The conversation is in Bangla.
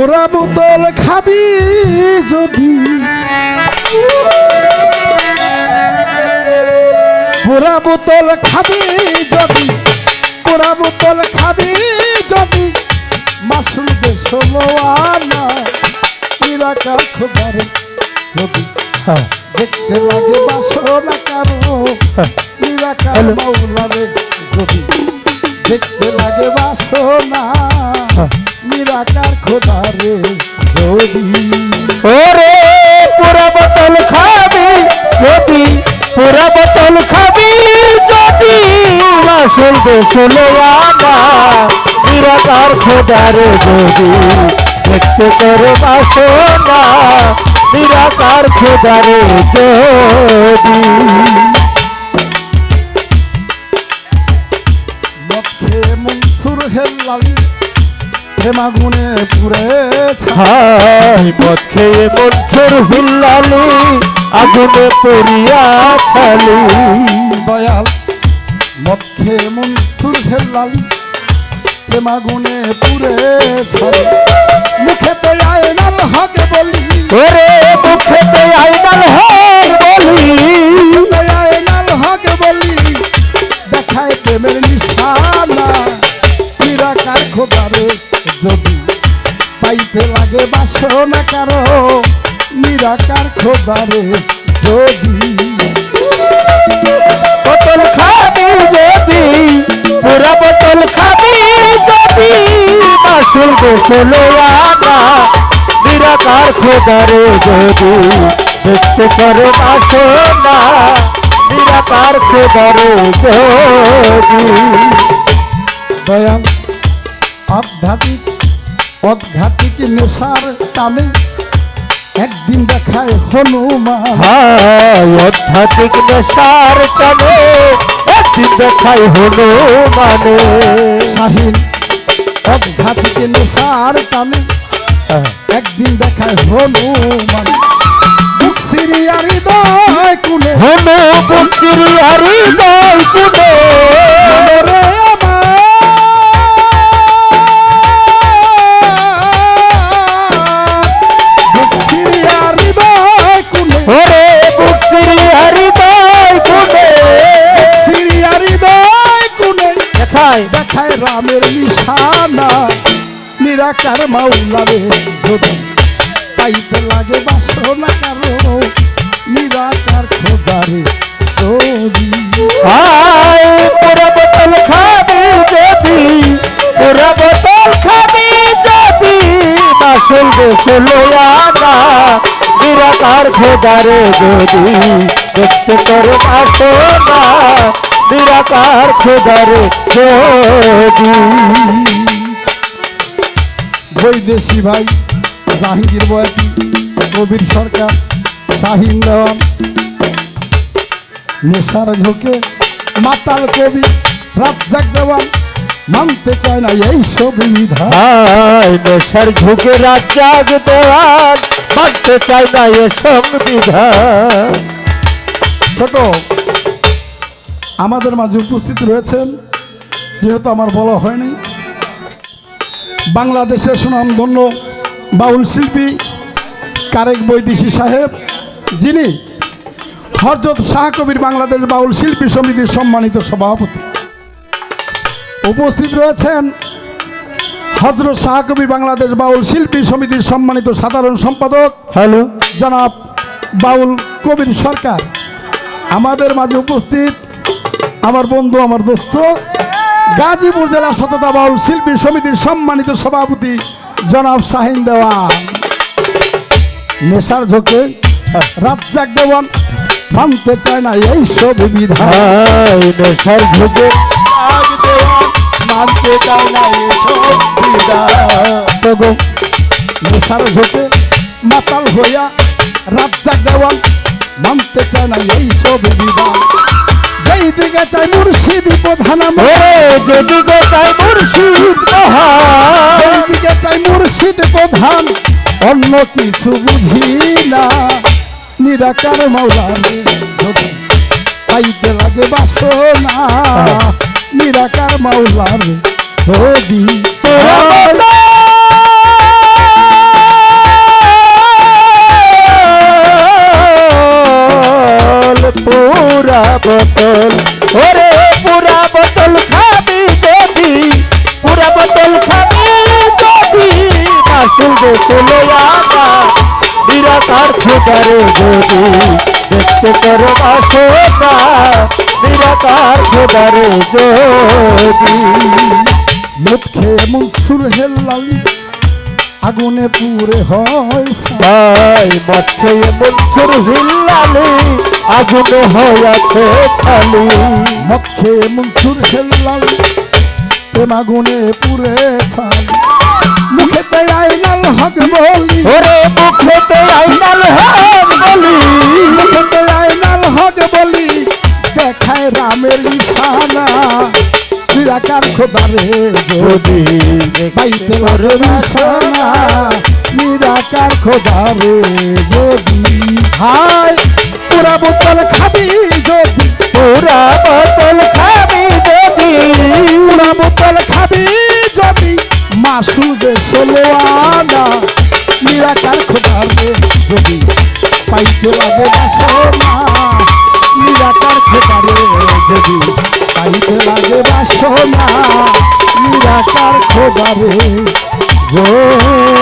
পুরা বোতল খাবি যদি। পুরা বোতল খাবি যদি। পুরা বোতল খাবি যদি। মাসুল দে ষোলো আনা খোদার যদি। হ্যাঁ। দেখতে লাগে বাসনা পুরা বোতল খাবি যদি দেশুলো আনা নিরাকার খোদারে যদি দেখতে করে বাসনা। নিরাকার খোদারে যদি। মধ্যে মনসুর হেল্লালি প্রেমাগুনে পুড়েছে হাই মদ খেয়ে মনসুর হিল্লালি আগুনে পড়িয়া ছালি। দয়াল মধ্যে মনসুর হেল্লালি প্রেমাগুনে পুড়েছে মুখেতে আয়নাল হকে বলি। ওরে মুখেতে আইনাল হর বলি। আয়নাল হকে বলি। দেখায় প্রেমের খোদারে যদি বোতল খাবি যদি পুরা বোতল খাবি যদি মাসুল গোসলো আনা নিরাকার খোদারে যদি দেখতে করে বাসনা নিরাকার খোদারে যদি। দয়াল আধ্যাত্মিক অধ্যাত্মিক নেশার টানে একদিন দেখায় হনুমান। হায় আধ্যাত্মিক নেশার টানে একদিন দেখাই হলো মানে শাহিন অধ্যাত্মিক নেশার টানে একদিন দেখায় হনুমান। বুক সিরিয়া হৃদয় কুলে। হলো বুচির হারি দই কুনে দেখাই দেখায় রামের নিশানা। নিরাকার মাওলারে যদি পাইতে লাগে বাসনা কারও, নিরাকার খোদারে যদি হায় পুরা বোতল খাবি যদি পুরা বোতল খাবি যদি মাসুল গোসলো আনা নিরাকার খোদারে যদি দেখতে করে বাসনা নিরাকার খোদারে বৈদেশি ভাই জাহাঙ্গীর বয়াতি কবির সরকার শাহিন দেওয়ান। নেশার ঝোঁকে মাতাল কবি রাজ্জাক দেওয়ান। মানতে চায় না এই সব বিধান নেশার ঝুঁকে রাজ্জাগ দেওয়ান। মানতে চাই না এ সংবিধান। ছোট আমাদের মাঝে উপস্থিত রয়েছেন যেহেতু আমার বলা হয়নি। বাংলাদেশের সুনামধন্য বাউল শিল্পী কারেক বৈদেশি সাহেব যিনি হরজত শাহ কবির বাংলাদেশ বাউল শিল্পী সমিতির সম্মানিত সভাপতি। উপস্থিত রয়েছেন হজরত শাহ কবির বাংলাদেশ বাউল শিল্পী সমিতির সম্মানিত সাধারণ সম্পাদক হ্যালো। জনাব বাউল কবির সরকার। আমাদের মাঝে উপস্থিত আমার বন্ধু আমার দোস্ত গাজীপুর জেলা সততা বাউল শিল্পী সমিতির সম্মানিত সভাপতি জনাব শাহিন দেওয়ান। নেশার ঝোঁকে রাজ্জাক দেওয়ান মানতে চায় না এই সব বিধান। নেশার ঝুঁকে মানতে চাই না এ সংবিধান তবু নেশার ঝোঁকে মাতাল হইয়া রাজ্জাক দেওয়ান মানতে চায় না এই সব বিধান। যেই দিকে চাই মুর্শিদ প্রধান আমার। ওরে যদি গোটাই মুর্শিদ মহান এইদিকে চাই মুর্শিদ প্রধান অন্য কিছু বুঝি না। নিরাকার যদি পাইতে লাগে বাসনা নিরাকার মাওলারে যদি তোরা বোতল। ওরে পুরা বোতল খাবি যদি পুরা বোতল খাবি যদি। মাসুল দে চলে আবা বিরাতার খুদারে যদি। দেখতে তোর বাসনা বিরাতার খুদারে যদি। মুখে মনসুর হেলালি আগুনে পুরে হয়। মধ্যে মনসুর হিল্লালি আগুন হয়েছে ছালি। মদ খেয়ে মনসুর হেল্লালি প্রেম আগুনে পুরে ছাই মুখেতে আইনাল হক বলি। ওরে মুখেতে আইনাল হ্যাঁ বলি। মুখে মুখেতে আইনাল হক বলি। দেখায় রামের নিশানা নিরাকার খোদারে যদি পাইতে পারে নিশানা নিরাকার খোদারে যদি। হাই পুরা বোতল খাবি যদি পুরা বোতল খাবি যদি। পুরা বোতল খাবি যদি মাসুল দে ষোলো আনা নিরাকার খোদারে যদি। পাইতে লাগে বাসনা নিরাকার খোদারে যদি। পাইতে লাগে বাসনা নিরাকার খোদারে যদি।